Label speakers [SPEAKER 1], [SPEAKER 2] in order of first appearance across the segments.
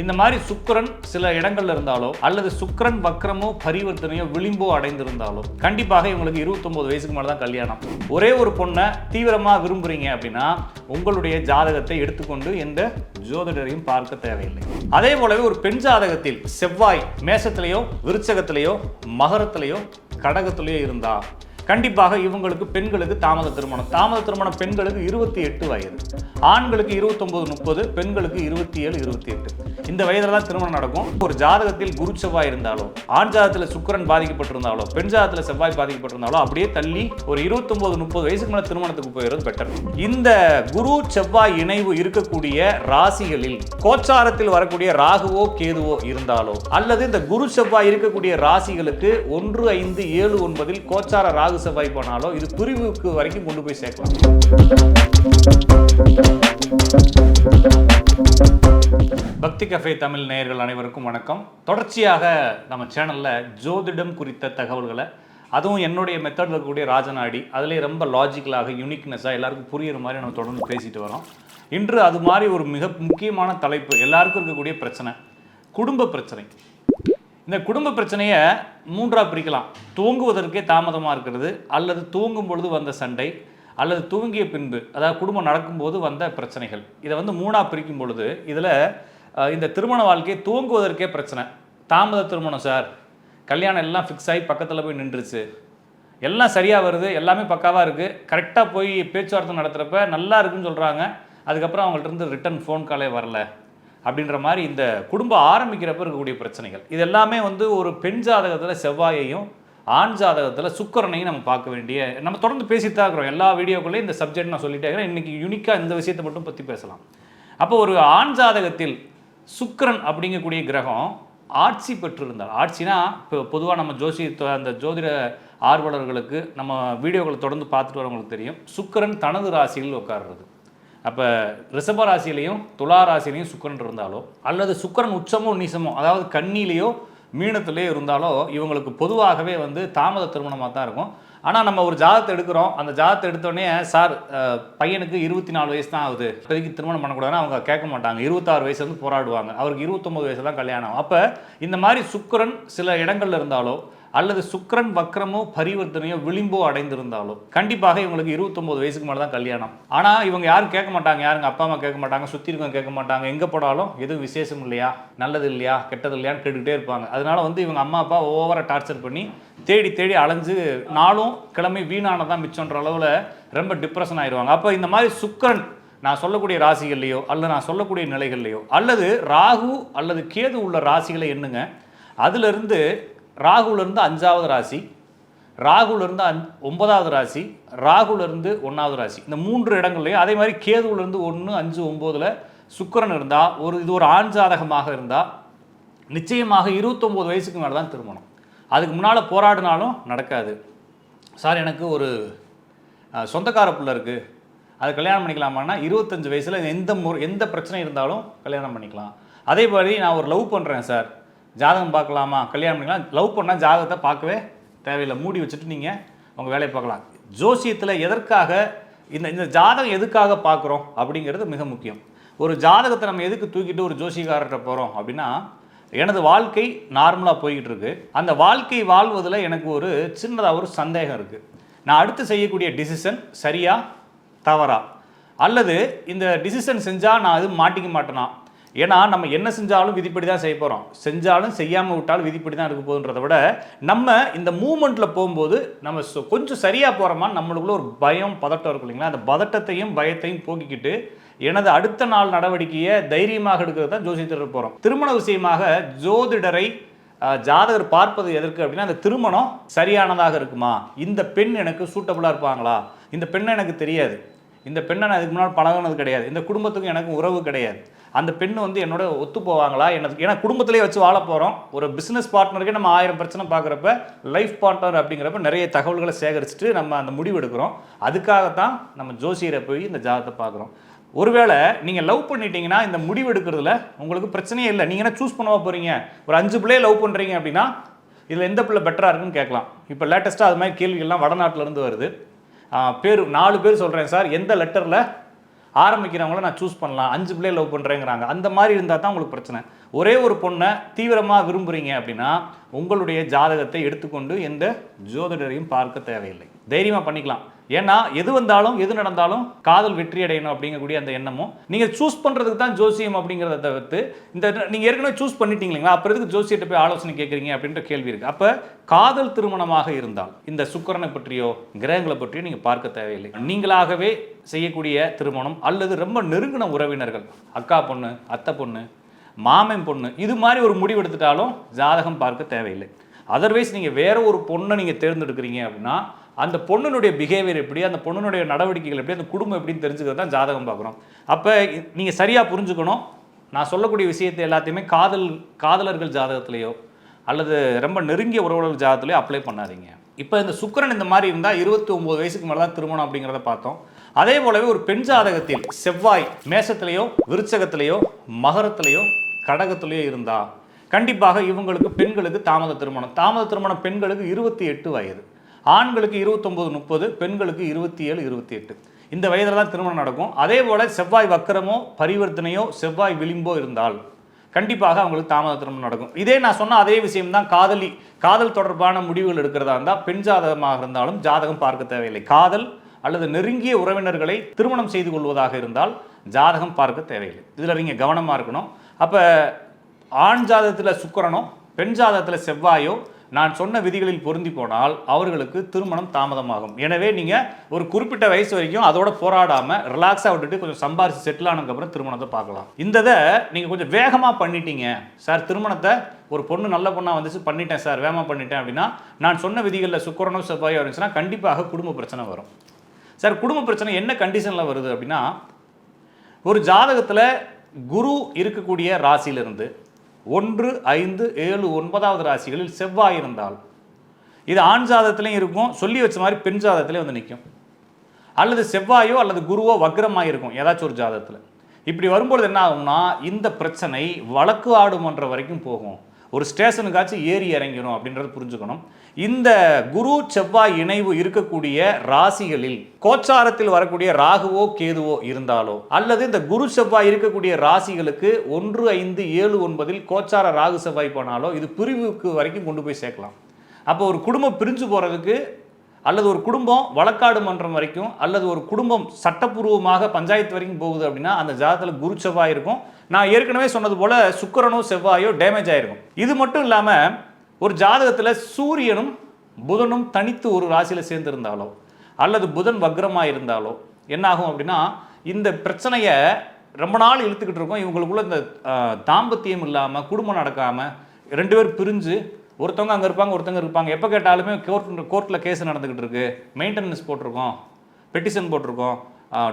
[SPEAKER 1] இந்த மாதிரி சுக்கரன் சில இடங்கள்ல இருந்தாலோ அல்லது சுக்கரன் வக்ரமோ பரிவர்த்தனையோ விளிம்போ அடைந்திருந்தாலோ கண்டிப்பாக இவங்களுக்கு 29 வயசுக்கு மேலே தான் கல்யாணம். ஒரே ஒரு பொண்ணை தீவிரமா விரும்புறீங்க அப்படின்னா உங்களுடைய ஜாதகத்தை எடுத்துக்கொண்டு எந்த ஜோதிடரையும் பார்க்க தேவையில்லை. அதே போலவே ஒரு பெண் ஜாதகத்தில் செவ்வாய் மேசத்திலேயோ விருச்சகத்திலேயோ மகரத்திலேயோ கடகத்திலேயோ இருந்தா கண்டிப்பாக இவங்களுக்கு பெண்களுக்கு தாமத திருமணம். தாமத திருமணம் பெண்களுக்கு இருபத்தி எட்டு வயது. ஆண்களுக்கு இருபத்தொம்போது முப்பது பெண்களுக்கு இருபத்தி ஏழு இருபத்தி எட்டு. இந்த வயதில் தான் திருமணம் நடக்கும். ஒரு ஜாதகத்தில் குரு செவ்வாய் இருந்தாலோ ஆண் ஜாதகத்தில் சுக்கரன் பாதிக்கப்பட்டிருந்தாலோ பெண் ஜாதகத்தில் செவ்வாய் பாதிக்கப்பட்டிருந்தாலோ அப்படியே தள்ளி ஒரு இருபத்தொம்போது முப்பது வயசுக்கு மேலே திருமணத்துக்கு போயிடுறது பெட்டர் இந்த குரு செவ்வாய் இணைவு இருக்கக்கூடிய ராசிகளில் கோச்சாரத்தில் வரக்கூடிய ராகுவோ கேதுவோ இருந்தாலோ அல்லது இந்த குரு செவ்வாய் இருக்கக்கூடிய ராசிகளுக்கு ஒன்று ஐந்து ஏழு ஒன்பதில் கோச்சார ராகு செவ்வாய் போனாலும் இது பிரிவுக்கு வரைக்கும் கொண்டு போய் சேர்க்கலாம். பக்தி கஃபே தமிழ் நேயர்கள் அனைவருக்கும் வணக்கம். தொடர்ச்சியாக நம்ம சேனலில் ஜோதிடம் குறித்த தகவல்களை அதுவும் என்னுடைய மெத்தடில் இருக்கக்கூடிய ராஜநாடி அதிலே ரொம்ப லாஜிக்கலாக யூனிக்னஸாக எல்லாருக்கும் புரியுற மாதிரி நம்ம தொடர்ந்து பேசிட்டு வரோம். இன்று அது மாதிரி ஒரு மிக முக்கியமான தலைப்பு எல்லாருக்கும் இருக்கக்கூடிய பிரச்சனை குடும்ப பிரச்சனை. இந்த குடும்ப பிரச்சனையை மூன்றாக பிரிக்கலாம். தூங்குவதற்கே தாமதமாக இருக்கிறது அல்லது தூங்கும் பொழுது வந்த சண்டை அல்லது தூங்கிய பின்பு அதாவது குடும்பம் நடக்கும்போது வந்த பிரச்சனைகள். இதை வந்து மூணாக பிரிக்கும் பொழுது இதில் இந்த திருமண வாழ்க்கை தூங்குவதற்கே பிரச்சனை. தாமத திருமணம் சார். கல்யாணம் எல்லாம் ஃபிக்ஸ் ஆகி பக்கத்தில் போய் நின்றுச்சு. எல்லாம் சரியாக வருது எல்லாமே பக்காவாக இருக்குது கரெக்டாக போய் பேச்சுவார்த்தை நடத்துகிறப்ப நல்லா இருக்குன்னு சொல்கிறாங்க அதுக்கப்புறம் அவங்கள்ட்ட இருந்து ரிட்டன் ஃபோன் காலே வரல. அப்படின்ற மாதிரி இந்த குடும்பம் ஆரம்பிக்கிறப்ப இருக்கக்கூடிய பிரச்சனைகள். இது எல்லாமே வந்து ஒரு பெண் ஜாதகத்தில் செவ்வாயையும் ஆண் ஜாதகத்தில் சுக்கரனையும் நம்ம பார்க்க வேண்டிய நம்ம தொடர்ந்து பேசித்தான் தான் இருக்கிறோம். எல்லா வீடியோக்குள்ளேயும் இந்த சப்ஜெக்ட் நான் சொல்லிட்டே இருக்கிறேன். இன்றைக்கி யூனிக்காக இந்த விஷயத்தை மட்டும் பற்றி பேசலாம். அப்போ ஒரு ஆண் ஜாதகத்தில் சுக்கரன் அப்படிங்கக்கூடிய கிரகம் ஆட்சி பெற்றிருந்தார் ஆட்சினா இப்போ பொதுவாக நம்ம ஜோசி அந்த ஜோதிட ஆர்வலர்களுக்கு நம்ம வீடியோக்களை தொடர்ந்து பார்த்துட்டு வரவங்களுக்கு தெரியும். சுக்கரன் தனது ராசியில் உட்கார்றது. அப்போ ரிஷப ராசியிலையும் துலா ராசிலையும் சுக்கிரன் இருந்தாலோ அல்லது சுக்கிரன் உச்சமோ நீசமோ அதாவது கண்ணிலேயோ மீனத்திலேயோ இருந்தாலோ இவங்களுக்கு பொதுவாகவே வந்து தாமத திருமணமாக தான் இருக்கும். ஆனால் நம்ம ஒரு ஜாதத்தை எடுக்கிறோம். அந்த ஜாதத்தை எடுத்தோடனே சார் பையனுக்கு இருபத்தி நாலு வயசு தான் ஆகுது. இப்போதைக்கு திருமணம் பண்ணக்கூடாதுன்னு அவங்க கேட்க மாட்டாங்க. இருபத்தாறு வயசு வந்து போராடுவாங்க. அவருக்கு இருபத்தொம்பது வயசு தான் கல்யாணம் அப்போ இந்த மாதிரி சுக்கிரன் சில இடங்கள்ல இருந்தாலோ அல்லது சுக்கரன் வக்ரமோ பரிவர்த்தனையோ விளிம்போ அடைந்திருந்தாலோ கண்டிப்பாக இவங்களுக்கு இருபத்தொம்பது வயசுக்கு மேலே தான் கல்யாணம். ஆனால் இவங்க யாரும் கேட்க மாட்டாங்க யாருங்க அப்பா அம்மா கேட்க மாட்டாங்க சுற்றி இருக்கவங்க கேட்க மாட்டாங்க எங்கே போனாலும் எதுவும் விசேஷம் இல்லையா நல்லது இல்லையா கெட்டது இல்லையான்னு கேட்டுக்கிட்டே இருப்பாங்க. அதனால வந்து இவங்க அம்மா அப்பா ஓவராக டார்ச்சர் பண்ணி தேடி தேடி அலைஞ்சு நாளும் கிழமை வீணானதான் மிச்சம்ன்ற அளவில் ரொம்ப டிப்ரெஷன் ஆயிடுவாங்க அப்போ இந்த மாதிரி சுக்கரன் நான் சொல்லக்கூடிய ராசிகள்லையோ அல்லது நான் சொல்லக்கூடிய நிலைகள்லையோ அல்லது ராகு அல்லது கேது உள்ள ராசிகளை எண்ணுங்க. அதிலிருந்து ராகுலேருந்து அஞ்சாவது ராசி ராகுலேருந்து அஞ் ஒன்பதாவது ராசி ராகுலேருந்து ஒன்றாவது ராசி. இந்த மூன்று இடங்கள்லையும் அதே மாதிரி கேதுவிலேருந்து ஒன்று அஞ்சு ஒம்போதில் சுக்கரன் இருந்தால் ஒரு இது ஒரு ஆண் ஜாதகமாக இருந்தால் நிச்சயமாக இருபத்தொம்போது வயசுக்கு மேலே தான் திருமணம். அதுக்கு முன்னால் போராடினாலும் நடக்காது. சார் எனக்கு ஒரு சொந்தக்கார பிள்ளை இருக்குது அது கல்யாணம் பண்ணிக்கலாமான்னா இருபத்தஞ்சு வயசில் எந்த முறை எந்த பிரச்சனை இருந்தாலும் கல்யாணம் பண்ணிக்கலாம். அதே மாதிரி நான் ஒரு லவ் பண்ணுறேன் சார். ஜாதகம் பார்க்கலாமா? கல்யாணம் பண்ணிக்கலாம். லவ் பண்ணால் ஜாதகத்தை பார்க்கவே தேவையில்லை. மூடி வச்சுட்டு நீங்கள் உங்கள் வேலையை பார்க்கலாம். ஜோசியத்தில் எதற்காக இந்த இந்த ஜாதகம் எதுக்காக பார்க்குறோம் அப்படிங்கிறது மிக முக்கியம். ஒரு ஜாதகத்தை நம்ம எதுக்கு தூக்கிட்டு ஒரு ஜோசியக்காரர்கிட்ட போகிறோம் அப்படின்னா எனது வாழ்க்கை நார்மலாக போய்கிட்டு இருக்கு. அந்த வாழ்க்கை வாழ்வதில் எனக்கு ஒரு சின்னதாக ஒரு சந்தேகம் இருக்குது நான் அடுத்து செய்யக்கூடிய டிசிஷன் சரியா தவறா? அல்லது இந்த டிசிஷன் செஞ்சால் நான் அது மாட்டிக்க மாட்டேனா? ஏன்னா நம்ம என்ன செஞ்சாலும் விதிப்படி தான் செய்ய போகிறோம் செஞ்சாலும் செய்யாமல் விட்டாலும் விதிப்படி தான் இருக்க போகுன்றதை விட நம்ம இந்த மூமெண்ட்டில் போகும்போது நம்ம கொஞ்சம் சரியாக போகிறோமா நம்மளுக்குள்ள ஒரு பயம் பதட்டம் இருக்கும் இல்லைங்களா? அந்த பதட்டத்தையும் பயத்தையும் போக்கிக்கிட்டு எனது அடுத்த நாள் நடவடிக்கையை தைரியமாக எடுக்கிறது தான் ஜோசியத்தில் போகிறோம் திருமண விஷயமாக ஜோதிடரை ஜாதகர் பார்ப்பது எதற்கு அப்படின்னா அந்த திருமணம் சரியானதாக இருக்குமா? இந்த பெண் எனக்கு சூட்டபுளாக இருப்பாங்களா? இந்த பெண்ணை எனக்கு தெரியாது. இந்த பெண்ணை நான் இதுக்கு முன்னால் பழகினது கிடையாது. இந்த குடும்பத்துக்கும் எனக்கு உறவு கிடையாது. அந்த பெண் வந்து என்னோட ஒத்து போவாங்களா? எனக்கு ஏன்னா குடும்பத்திலே வச்சு வாழ போகிறோம் ஒரு பிஸ்னஸ் பார்ட்னருக்கே நம்ம ஆயிரம் பிரச்சனை பார்க்குறப்ப லைஃப் பார்ட்னர் அப்படிங்கிறப்ப நிறைய தகவல்களை சேகரிச்சுட்டு நம்ம அந்த முடிவு எடுக்கிறோம். அதுக்காகத்தான் நம்ம ஜோசியரை போய் இந்த ஜாதகத்தை பார்க்குறோம். ஒருவேளை நீங்கள் லவ் பண்ணிட்டீங்கன்னா இந்த முடிவு எடுக்கிறதுல உங்களுக்கு பிரச்சனையே இல்லை. நீங்கள் என்ன சூஸ் பண்ணவா போகிறீங்க ஒரு அஞ்சு பிள்ளைய லவ் பண்ணுறீங்க அப்படின்னா இதில் எந்த பிள்ளை பெட்டராக இருக்குன்னு கேட்கலாம். இப்போ லேட்டஸ்ட்டாக அது மாதிரி கேள்விகள்லாம் வடநாட்டிலேருந்து வருது. பேர் நாலு பேர் சொல்கிறேன் சார். எந்த லெட்டரில் ஆரம்பிக்கிறவங்கள நான் சூஸ் பண்ணலாம். அஞ்சு பிள்ளைய லவ் பண்ணுறேங்கிறாங்க அந்த மாதிரி இருந்தால் தான் உங்களுக்கு பிரச்சனை. ஒரே ஒரு பொண்ணை தீவிரமாக விரும்புகிறீங்க அப்படின்னா உங்களுடைய ஜாதகத்தை எடுத்துக்கொண்டு எந்த ஜோதிடரையும் பார்க்க தேவையில்லை. தைரியமாக பண்ணிக்கலாம். ஏன்னா எது வந்தாலும் எது நடந்தாலும் காதல் வெற்றி அடையணும் அப்படிங்கக்கூடிய அந்த எண்ணமும். நீங்கள் சூஸ் பண்ணுறதுக்கு தான் ஜோசியம் அப்படிங்கிறத தவிர்த்து இந்த நீங்கள் ஏற்கனவே சூஸ் பண்ணிட்டீங்க இல்லைங்களா அப்புறம் எதுக்கு ஜோசியத்தை போய் ஆலோசனை கேட்குறீங்க அப்படின்ற கேள்வி இருக்குது அப்போ காதல் திருமணமாக இருந்தால் இந்த சுக்கரனை பற்றியோ கிரகங்களை பற்றியோ நீங்கள் பார்க்க தேவையில்லை. நீங்களாகவே செய்யக்கூடிய திருமணம் அல்லது ரொம்ப நெருங்கின உறவினர்கள் அக்கா பொண்ணு அத்தை பொண்ணு மாமன் பொண்ணு இது மாதிரி ஒரு முடிவு எடுத்துட்டாலும் ஜாதகம் பார்க்க தேவையில்லை. அதர்வைஸ் நீங்கள் வேற ஒரு பொண்ணை நீங்கள் தேர்ந்தெடுக்கிறீங்க அப்படின்னா அந்த பொண்ணுனுடைய பிஹேவியர் எப்படி அந்த பொண்ணுனுடைய நடவடிக்கைகள் எப்படி அந்த குடும்பம் எப்படின்னு தெரிஞ்சுக்கிறது தான் ஜாதகம் பார்க்குறோம் அப்போ நீங்கள் சரியாக புரிஞ்சுக்கணும். நான் சொல்லக்கூடிய விஷயத்தை எல்லாத்தையுமே காதல் காதலர்கள் ஜாதகத்திலேயோ அல்லது ரொம்ப நெருங்கிய உறவுகள் ஜாதகத்திலேயோ அப்ளை பண்ணாதீங்க. இப்போ இந்த சுக்கரன் இந்த மாதிரி இருந்தால் இருபத்தி ஒம்பது வயசுக்கு மேலே தான் திருமணம் அப்படிங்கிறத பார்த்தோம். அதே போலவே ஒரு பெண் ஜாதகத்தில் செவ்வாய் மேசத்திலேயோ விருச்சகத்திலேயோ மகரத்திலேயோ கடகத்திலேயோ இருந்தா கண்டிப்பாக இவங்களுக்கு பெண்களுக்கு தாமத திருமணம். தாமத திருமணம் பெண்களுக்கு இருபத்தி எட்டு வயது. ஆண்களுக்கு இருபத்தொம்போது முப்பது பெண்களுக்கு இருபத்தி ஏழு இருபத்தி எட்டு இந்த வயதில் தான் திருமணம் நடக்கும். அதே போல் செவ்வாய் வக்கரமோ பரிவர்த்தனையோ செவ்வாய் விளிம்போ இருந்தால் கண்டிப்பாக அவங்களுக்கு தாமத திருமணம் நடக்கும். இதே நான் சொன்ன அதே விஷயம் தான் காதலி காதல் தொடர்பான முடிவுகள் எடுக்கிறதா இருந்தால் பெண் ஜாதகமாக இருந்தாலும் ஜாதகம் பார்க்க தேவையில்லை. காதல் அல்லது நெருங்கிய உறவினர்களை திருமணம் செய்து கொள்வதாக இருந்தால் ஜாதகம் பார்க்க தேவையில்லை. இதில் நீங்கள் கவனமாக இருக்கணும். அப்போ ஆண் ஜாதகத்தில் சுக்கரனோ பெண் ஜாதகத்தில் செவ்வாயோ நான் சொன்ன விதிகளில் பொருந்தி போனால் அவர்களுக்கு திருமணம் தாமதமாகும். எனவே நீங்கள் ஒரு குறிப்பிட்ட வயசு வரைக்கும் அதோட போராடாமல் ரிலாக்ஸாக விட்டுட்டு கொஞ்சம் சம்பாரிச்சு செட்டில் ஆனதுக்கப்புறம் திருமணத்தை பார்க்கலாம். இந்த இதை நீங்கள் கொஞ்சம் வேகமாக பண்ணிட்டீங்க. சார் திருமணத்தை ஒரு பொண்ணு நல்ல பொண்ணாக வந்துச்சு பண்ணிட்டேன் சார் வேகமாக பண்ணிட்டேன் அப்படின்னா நான் சொன்ன விதிகளில் சுக்கரனும் செவ்வாயும் இருந்துச்சுன்னா கண்டிப்பாக குடும்ப பிரச்சனை வரும். சார் குடும்ப பிரச்சனை என்ன கண்டிஷனில் வருது அப்படின்னா ஒரு ஜாதகத்தில் குரு இருக்கக்கூடிய ராசியிலிருந்து ஒன்று ஐந்து ஏழு ஒன்பதாவது ராசிகளில் செவ்வாய் இருந்தால் இது ஆண் ஜாதத்திலையும் இருக்கும் சொல்லி வச்ச மாதிரி பெண் ஜாதத்துலேயும் வந்து நிற்கும் அல்லது செவ்வாயோ அல்லது குருவோ வக்ரமாக இருக்கும் ஏதாச்சும் ஒரு ஜாதத்தில் இப்படி வரும்பொழுது என்ன ஆகும்னா இந்த பிரச்சனை வழக்கு ஆடுமன்ற வரைக்கும் போகும். ஒரு ஸ்டேஷனுக்காச்சும் ஏறி இறங்கிடும் அப்படின்றத புரிஞ்சுக்கணும். இந்த குரு செவ்வாய் இணைவு இருக்கக்கூடிய ராசிகளில் கோச்சாரத்தில் வரக்கூடிய ராகுவோ கேதுவோ இருந்தாலோ அல்லது இந்த குரு செவ்வாய் இருக்கக்கூடிய ராசிகளுக்கு ஒன்று ஐந்து ஏழு ஒன்பதில் கோச்சார ராகு செவ்வாய் போனாலோ இது பிரிவுக்கு வரைக்கும் கொண்டு போய் சேர்க்கலாம். அப்போ ஒரு குடும்பம் பிரிஞ்சு போகிறதுக்கு அல்லது ஒரு குடும்பம் வழக்காடு மன்றம் வரைக்கும் அல்லது ஒரு குடும்பம் சட்டப்பூர்வமாக பஞ்சாயத்து வரைக்கும் போகுது அப்படின்னா அந்த ஜாதகத்தில் குரு செவ்வாய் இருக்கும். நான் ஏற்கனவே சொன்னது போல சுக்கிரனோ செவ்வாயோ டேமேஜ் ஆயிருக்கும். இது மட்டும் இல்லாமல் ஒரு ஜாதகத்தில் சூரியனும் புதனும் தனித்து ஒரு ராசியில் சேர்ந்திருந்தாலோ அல்லது புதன் வக்ரமாக இருந்தாலோ என்னாகும் அப்படின்னா இந்த பிரச்சனையை ரொம்ப நாள் இழுத்துக்கிட்டு இருக்கோம். இவங்களுக்குள்ள இந்த தாம்பத்தியம் இல்லாமல் குடும்பம் நடக்காமல் ரெண்டு பேர் பிரிஞ்சு ஒருத்தவங்க அங்கே இருப்பாங்க ஒருத்தவங்க இருப்பாங்க. எப்போ கேட்டாலுமே கோர்ட் கோர்ட்டில் கேஸ் நடந்துக்கிட்டு இருக்கு. மெயின்டெனன்ஸ் போட்டிருக்கோம் பெட்டிஷன் போட்டிருக்கோம்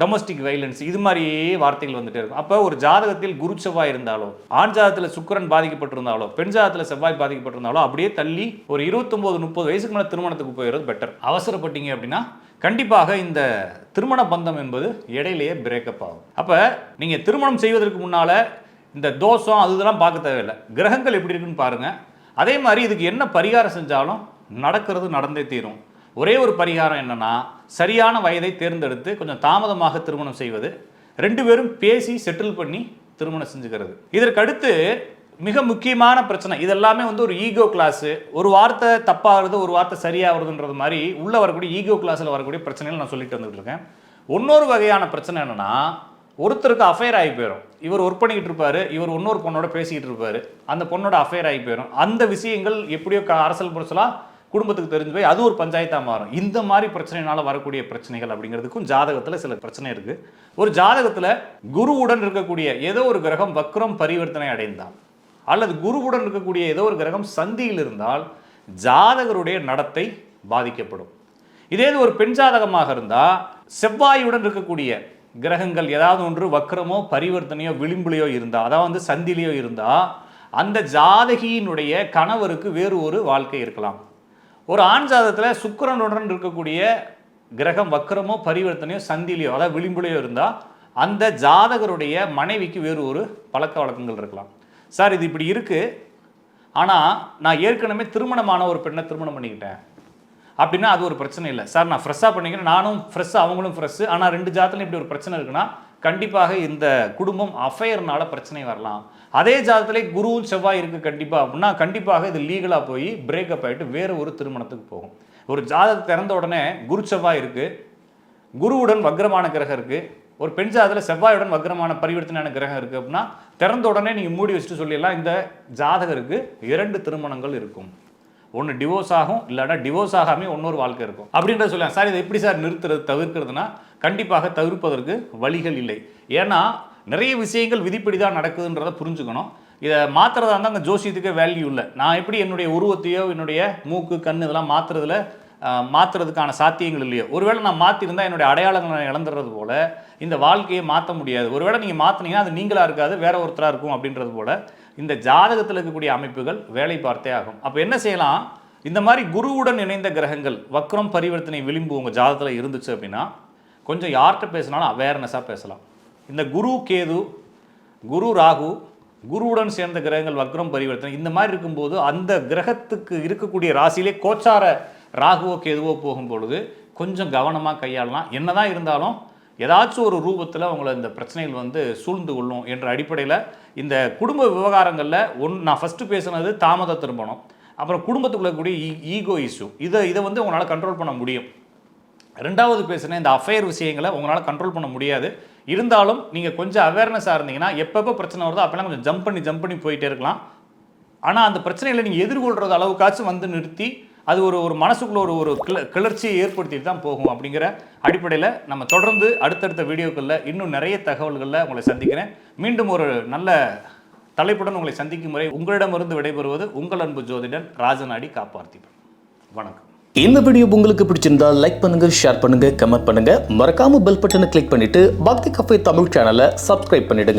[SPEAKER 1] டொமஸ்டிக் வைலன்ஸ் இது மாதிரி வார்த்தைகள் வந்துட்டே இருக்கும். அப்போ ஒரு ஜாதகத்தில் குரு செவ்வாய் இருந்தாலோ ஆண் ஜாதகத்தில் சுக்கிரன் பாதிக்கப்பட்டிருந்தாலோ பெண் ஜாதகத்தில் செவ்வாய் பாதிக்கப்பட்டிருந்தாலோ அப்படியே தள்ளி ஒரு இருபத்தொம்போது முப்பது வயசுக்கு மேலே திருமணத்துக்கு போயிடுறது பெட்டர் அவசரப்பட்டீங்க அப்படின்னா கண்டிப்பாக இந்த திருமண பந்தம் என்பது இடையிலேயே பிரேக்கப் ஆகும். அப்போ நீங்கள் திருமணம் செய்வதற்கு முன்னால் இந்த தோஷம் அது இதெல்லாம் பார்க்க தேவையில்லை. கிரகங்கள் எப்படி இருக்குன்னு பாருங்கள் அதே மாதிரி இதுக்கு என்ன பரிகாரம் செஞ்சாலும் நடக்கிறது நடந்தே தீரும். ஒரே ஒரு பரிகாரம் என்னென்னா சரியான வயதை தேர்ந்தெடுத்து கொஞ்சம் தாமதமாக திருமணம் செய்வது ரெண்டு பேரும் பேசி செட்டில் பண்ணி திருமணம் செஞ்சுக்கிறது. இதற்கு அடுத்து மிக முக்கியமான பிரச்சனை இதெல்லாமே வந்து ஒரு ஈகோ கிளாஸு ஒரு வார்த்தை தப்பாகிறது ஒரு வார்த்தை சரியாகிறதுன்றது மாதிரி உள்ளே வரக்கூடிய ஈகோ கிளாஸில் வரக்கூடிய பிரச்சனைகள் நான் சொல்லிட்டு வந்துட்டு இருக்கேன். இன்னொரு வகையான பிரச்சனை என்னென்னா ஒருத்தருக்கு அஃபேர் ஆகி போயிடும் இவர் ஒர்க் பண்ணிக்கிட்டு இருப்பாரு இவர் இன்னொரு பொண்ணோட பேசிக்கிட்டு இருப்பாரு. அந்த பொண்ணோட அஃபேர் ஆகி போயிடும் அந்த விஷயங்கள் எப்படியோ அரசல் புரசலா குடும்பத்துக்கு தெரிஞ்சு போய் அது ஒரு பஞ்சாயத்தாக மாறும். இந்த மாதிரி பிரச்சனைனால வரக்கூடிய பிரச்சனைகள் அப்படிங்கிறதுக்கும் ஜாதகத்தில் சில பிரச்சனை இருக்குது ஒரு ஜாதகத்தில் குருவுடன் இருக்கக்கூடிய ஏதோ ஒரு கிரகம் வக்ரம் பரிவர்த்தனை அடைந்தான். அல்லது குருவுடன் இருக்கக்கூடிய ஏதோ ஒரு கிரகம் சந்தியில் இருந்தால் ஜாதகருடைய நடத்தை பாதிக்கப்படும். இதே இது ஒரு பெண் ஜாதகமாக இருந்தால் செவ்வாயுடன் இருக்கக்கூடிய கிரகங்கள் ஏதாவது ஒன்று வக்கரமோ பரிவர்த்தனையோ விளிம்புலையோ இருந்தால் அதாவது வந்து சந்திலையோ இருந்தால் அந்த ஜாதகியினுடைய கணவருக்கு வேறு ஒரு வாழ்க்கை இருக்கலாம். ஒரு ஆண் ஜாதகத்தில் சுக்கரனுடன் இருக்கக்கூடிய கிரகம் வக்கரமோ பரிவர்த்தனையோ சந்திலையோ அதாவது விளிம்புலையோ இருந்தால் அந்த ஜாதகருடைய மனைவிக்கு வேறு ஒரு பழக்க வழக்கங்கள் இருக்கலாம். சார் இது இப்படி இருக்குது ஆனால் நான் ஏற்கனவே திருமணமான ஒரு பெண்ணை திருமணம் பண்ணிக்கிட்டேன். அப்படின்னா அது ஒரு பிரச்சனை இல்லை. சார் நான் ஃப்ரெஷ்ஷாக பண்ணிக்கிறேன். நானும் ஃப்ரெஷ்ஷு அவங்களும் ஃப்ரெஷ்ஷு ஆனால் ரெண்டு ஜாதத்துல இப்படி ஒரு பிரச்சனை இருக்குன்னா கண்டிப்பாக இந்த குடும்பம் அஃபையர்னால பிரச்சனை வரலாம். அதே ஜாதத்திலே குருவும் செவ்வாய் இருக்குது கண்டிப்பாக அப்படின்னா கண்டிப்பாக இது லீகலாக போய் பிரேக்கப் ஆகிட்டு வேறு ஒரு திருமணத்துக்கு போகும். ஒரு ஜாதகம் திறந்த உடனே குரு செவ்வாய் இருக்குது குருவுடன் வக்ரமான கிரகம் இருக்குது ஒரு பெண் ஜாதகத்தில் செவ்வாயுடன் வக்ரமான பரிவர்த்தனையான கிரகம் இருக்குது அப்படின்னா திறந்த உடனே நீங்கள் மூடி வச்சுட்டு சொல்லிடலாம் இந்த ஜாதகருக்கு இரண்டு திருமணங்கள் இருக்கும். ஒன்று டிவோர்ஸ் ஆகும் இல்லைன்னா டிவோர்ஸ் ஆகாமல் இன்னொரு வாழ்க்கை இருக்கும். அப்படின்றத சொல்லுவாங்க சார் இதை எப்படி சார் நிறுத்துறது தவிர்க்கிறதுனா கண்டிப்பாக தவிர்ப்பதற்கு வழிகள் இல்லை. ஏன்னா நிறைய விஷயங்கள் விதிப்படி தான் நடக்குதுன்றதை புரிஞ்சுக்கணும். இதை மாற்றுறதா இருந்தால் அந்த ஜோசியத்துக்கே வேல்யூ இல்லை. நான் எப்படி என்னுடைய உருவத்தையோ என்னுடைய மூக்கு கண் இதெல்லாம் மாற்றுறதுல மாற்றுறதுக்கான சாத்தியங்கள் இல்லையோ. ஒருவேளை நான் மாற்றிருந்தால் என்னுடைய அடையாளங்களை நான் இழந்துறது போல் இந்த வாழ்க்கையை மாற்ற முடியாது. ஒருவேளை நீங்கள் மாற்றினீங்கன்னா அது நீங்களாக இருக்காது வேற ஒருத்தராக இருக்கும் அப்படின்றது போல. இந்த ஜாதகத்தில் இருக்கக்கூடிய அமைப்புகள் வேலை பார்த்தே ஆகும். அப்போ என்ன செய்யலாம்? இந்த மாதிரி குருவுடன் இணைந்த கிரகங்கள் வக்ரம் பரிவர்த்தனை விளிம்பு உங்கள் ஜாதகத்தில் இருந்துச்சு அப்படின்னா கொஞ்சம் யார்கிட்ட பேசினாலும் அவேர்னஸாக பேசலாம். இந்த குரு கேது குரு ராகு குருவுடன் சேர்ந்த கிரகங்கள் வக்ரம் பரிவர்த்தனை இந்த மாதிரி இருக்கும்போது அந்த கிரகத்துக்கு இருக்கக்கூடிய ராசியிலே கோச்சார ராகுவோ கேதுவோ போகும் பொழுது கொஞ்சம் கவனமாக கையாளலாம். என்னதான் இருந்தாலும் ஏதாச்சும் ஒரு ரூபத்தில் அவங்கள இந்த பிரச்சனைகள் வந்து சூழ்ந்து கொள்ளும் என்ற அடிப்படையில் இந்த குடும்ப விவகாரங்களில் ஒன் நான் ஃபஸ்ட்டு பேசுனது தாமத திருமணம் அப்புறம் குடும்பத்துக்குள்ள கூடிய ஈகோ இஷ்யூ இதை இதை வந்து உங்களால் கண்ட்ரோல் பண்ண முடியும். ரெண்டாவது பேசுன இந்த அஃபையர் விஷயங்களை உங்களால் கண்ட்ரோல் பண்ண முடியாது. இருந்தாலும் நீங்கள் கொஞ்சம் அவேர்னஸாக இருந்தீங்கன்னா எப்பப்போ பிரச்சனை வருதோ அப்போல்லாம் கொஞ்சம் ஜம்ப் பண்ணி ஜம்ப் பண்ணி போயிட்டே இருக்கலாம். ஆனால் அந்த பிரச்சனைகளை நீங்கள் எதிர்கொள்கிறது அளவுக்காச்சும் வந்து நிறுத்தி அது ஒரு ஒரு மனசுக்குள்ள ஒரு ஒரு கிள கிளர்ச்சியை ஏற்படுத்திட்டு தான் போகும் அப்படிங்கிற அடிப்படையில் நம்ம தொடர்ந்து அடுத்தடுத்த வீடியோக்களில் இன்னும் நிறைய தகவல்களில் உங்களை சந்திக்கிறேன். மீண்டும் ஒரு நல்ல தலைப்புடன் உங்களை சந்திக்கும் முறை உங்களிடமிருந்து விடைபெறுவது உங்கள் அன்பு ஜோதிடன் ராஜநாடி காப்பார்த்திபன். வணக்கம்.
[SPEAKER 2] இந்த வீடியோ உங்களுக்கு பிடிச்சிருந்தா லைக் பண்ணுங்க ஷேர் பண்ணுங்க கமெண்ட் பண்ணுங்க. மறக்காம பெல் பட்டனை கிளிக் பண்ணிட்டு பக்தி கஃபே தமிழ் சேனலை சப்ஸ்கிரைப் பண்ணிடுங்க.